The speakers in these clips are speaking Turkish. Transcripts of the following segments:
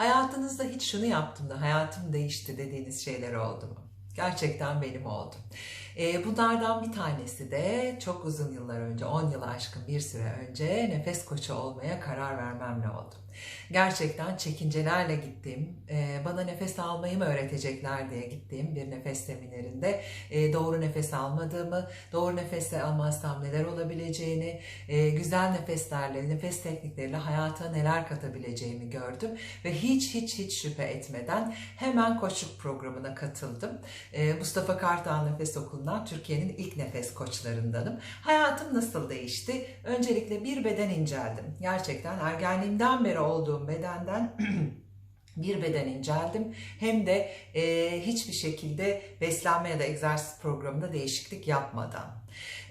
Hayatınızda hiç şunu yaptım da hayatım değişti dediğiniz şeyler oldu mu? Gerçekten benim oldu. Ee, bunlardan bir tanesi de çok uzun yıllar önce, 10 yıl aşkın bir süre önce nefes koçu olmaya karar vermemle oldu. Gerçekten çekincelerle gittiğim, e, bana nefes almayı mı öğretecekler diye gittiğim bir nefes seminerinde e, doğru nefes almadığımı, doğru nefesle almazsam neler olabileceğini, güzel nefeslerle, nefes teknikleriyle hayata neler katabileceğimi gördüm ve hiç hiç hiç şüphe etmeden hemen koçluk programına katıldım. Mustafa Kartal Nefes Okulu'ndan Türkiye'nin ilk nefes koçlarındanım. Hayatım nasıl değişti? Öncelikle bir beden inceldim. Gerçekten ergenliğimden beri olduğum bedenden bir beden inceldim hem de e, hiçbir şekilde beslenme ya da egzersiz programında değişiklik yapmadan.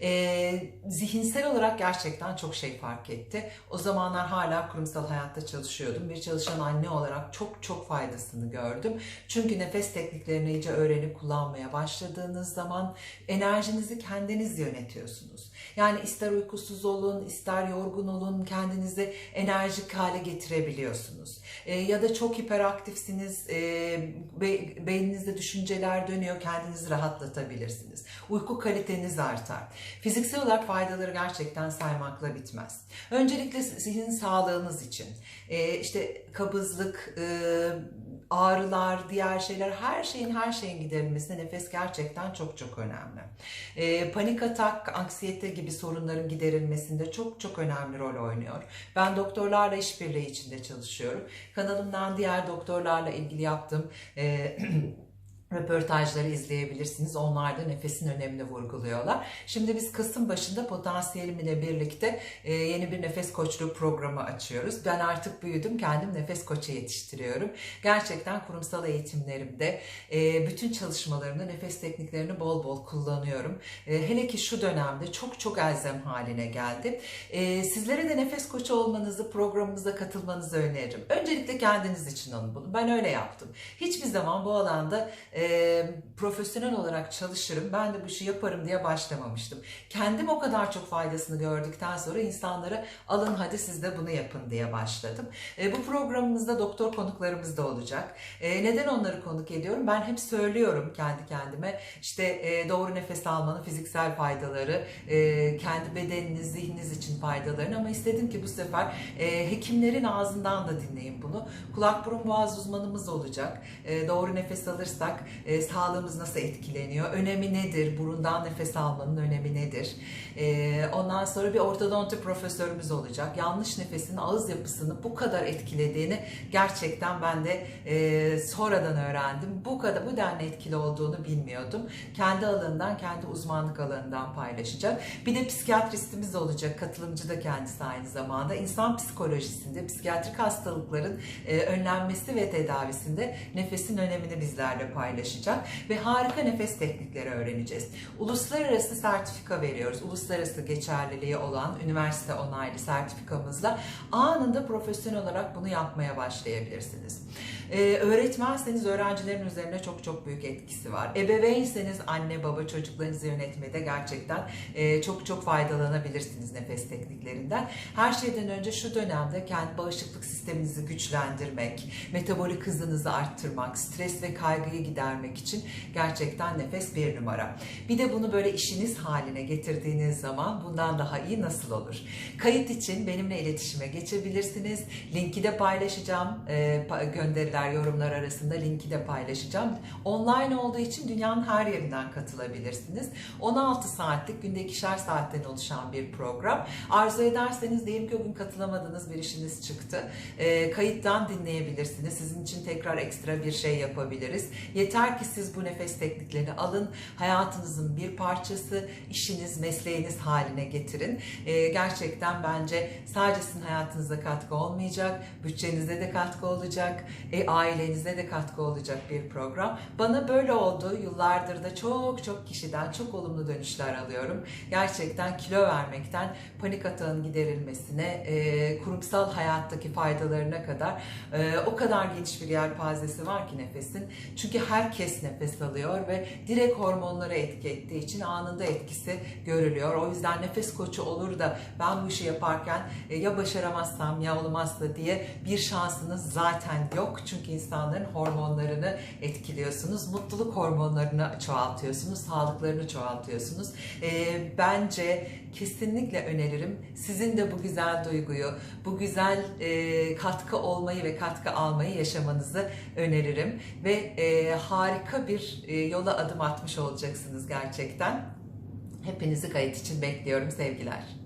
E, zihinsel olarak gerçekten çok şey fark etti. O zamanlar hala kurumsal hayatta çalışıyordum. Bir çalışan anne olarak çok çok faydasını gördüm. Çünkü nefes tekniklerini iyice öğrenip kullanmaya başladığınız zaman enerjinizi kendiniz yönetiyorsunuz. Yani ister uykusuz olun, ister yorgun olun, kendinizi enerjik hale getirebiliyorsunuz. E, ya da çok hiperaktifsiniz, e, be, beyninizde düşünceler dönüyor, kendinizi rahatlatabilirsiniz. Uyku kaliteniz artar. Fiziksel olarak faydaları gerçekten saymakla bitmez. Öncelikle zihin sağlığınız için, e, işte kabızlık, e, ağrılar, diğer şeyler, her şeyin her şeyin giderilmesine nefes gerçekten çok çok önemli. E, panik atak, anksiyete gibi sorunların giderilmesinde çok çok önemli rol oynuyor. Ben doktorlarla işbirliği içinde çalışıyorum. Kanalımdan diğer doktorlarla ilgili yaptığım e, röportajları izleyebilirsiniz. Onlar da nefesin önemini vurguluyorlar. Şimdi biz Kasım başında potansiyelim ile birlikte e, yeni bir nefes koçluğu programı açıyoruz. Ben artık büyüdüm. Kendim nefes koçu yetiştiriyorum. Gerçekten kurumsal eğitimlerimde e, bütün çalışmalarımda nefes tekniklerini bol bol kullanıyorum. E, hele ki şu dönemde çok çok elzem haline geldi. Sizlere de nefes koçu olmanızı, programımıza katılmanızı öneririm. Öncelikle kendiniz için alın bunu. Ben öyle yaptım. Hiçbir zaman bu alanda e, profesyonel olarak çalışırım, ben de bu işi yaparım diye başlamamıştım. Kendim o kadar çok faydasını gördükten sonra insanlara alın hadi siz de bunu yapın diye başladım. E, bu programımızda doktor konuklarımız da olacak. E, neden onları konuk ediyorum? Ben hep söylüyorum kendi kendime işte e, doğru nefes almanın fiziksel faydaları, e, kendi bedeniniz, zihniniz için faydalarını ama istedim ki bu sefer e, hekimlerin ağzından da dinleyin bunu. Kulak burun boğaz uzmanımız olacak. E, doğru nefes alırsak e, sağlığımız nasıl etkileniyor, önemi nedir, burundan nefes almanın önemi nedir. E, ondan sonra bir ortodonti profesörümüz olacak. Yanlış nefesin ağız yapısını bu kadar etkilediğini gerçekten ben de e, sonradan öğrendim. Bu kadar bu denli etkili olduğunu bilmiyordum. Kendi alanından, kendi uzmanlık alanından paylaşacak. Bir de psikiyatristimiz olacak. Katılımcı da kendisi aynı zamanda. İnsan psikolojisinde, psikiyatrik hastalıkların e, önlenmesi ve tedavisinde nefesin önemini bizlerle paylaşacak ve harika nefes teknikleri öğreneceğiz. Uluslararası sertifika veriyoruz. Uluslararası geçerliliği olan üniversite onaylı sertifikamızla anında profesyonel olarak bunu yapmaya başlayabilirsiniz. Ee, öğretmenseniz öğrencilerin üzerine çok çok büyük etkisi var. Ebeveynseniz anne baba çocuklarınızı yönetmede gerçekten e, çok çok faydalanabilirsiniz nefes tekniklerinden. Her şeyden önce şu dönemde kendi bağışıklık sisteminizi güçlendirmek, metabolik hızınızı arttırmak, stres ve kaygıyı gidermek için gerçekten nefes bir numara. Bir de bunu böyle işiniz haline getirdiğiniz zaman bundan daha iyi nasıl olur? Kayıt için benimle iletişime geçebilirsiniz. Linki de paylaşacağım. E, gönderiler, yorumlar arasında linki de paylaşacağım. Online olduğu için dünyanın her yerinden katılabilirsiniz. 16 saatlik günde ikişer saatten oluşan bir program. Arzu ederseniz diyelim ki o gün katılamadığınız bir işiniz çıktı. E, kayıttan dinleyebilirsiniz. Sizin için tekrar ekstra bir şey yapabiliriz. Yeter ki siz bu nefes tekniklerini alın, hayatınızın bir parçası, işiniz, mesleğiniz haline getirin. E, gerçekten bence sadece sizin hayatınıza katkı olmayacak, bütçenize de katkı olacak, e, ailenize de katkı olacak bir program. Bana böyle oldu. Yıllardır da çok çok kişiden çok olumlu dönüşler alıyorum. Gerçekten kilo vermekten panik atağın giderilmesine, e, kurumsal hayattaki faydalarına kadar e, o kadar geniş bir yelpazesi var ki nefesin. Çünkü her herkes nefes alıyor ve direkt hormonlara etki ettiği için anında etkisi görülüyor. O yüzden nefes koçu olur da ben bu işi yaparken e, ya başaramazsam ya olmazsa diye bir şansınız zaten yok. Çünkü insanların hormonlarını etkiliyorsunuz. Mutluluk hormonlarını çoğaltıyorsunuz. Sağlıklarını çoğaltıyorsunuz. E, bence kesinlikle öneririm. Sizin de bu güzel duyguyu, bu güzel e, katkı olmayı ve katkı almayı yaşamanızı öneririm. Ve harika bir e, yola adım atmış olacaksınız gerçekten. Hepinizi kayıt için bekliyorum sevgiler.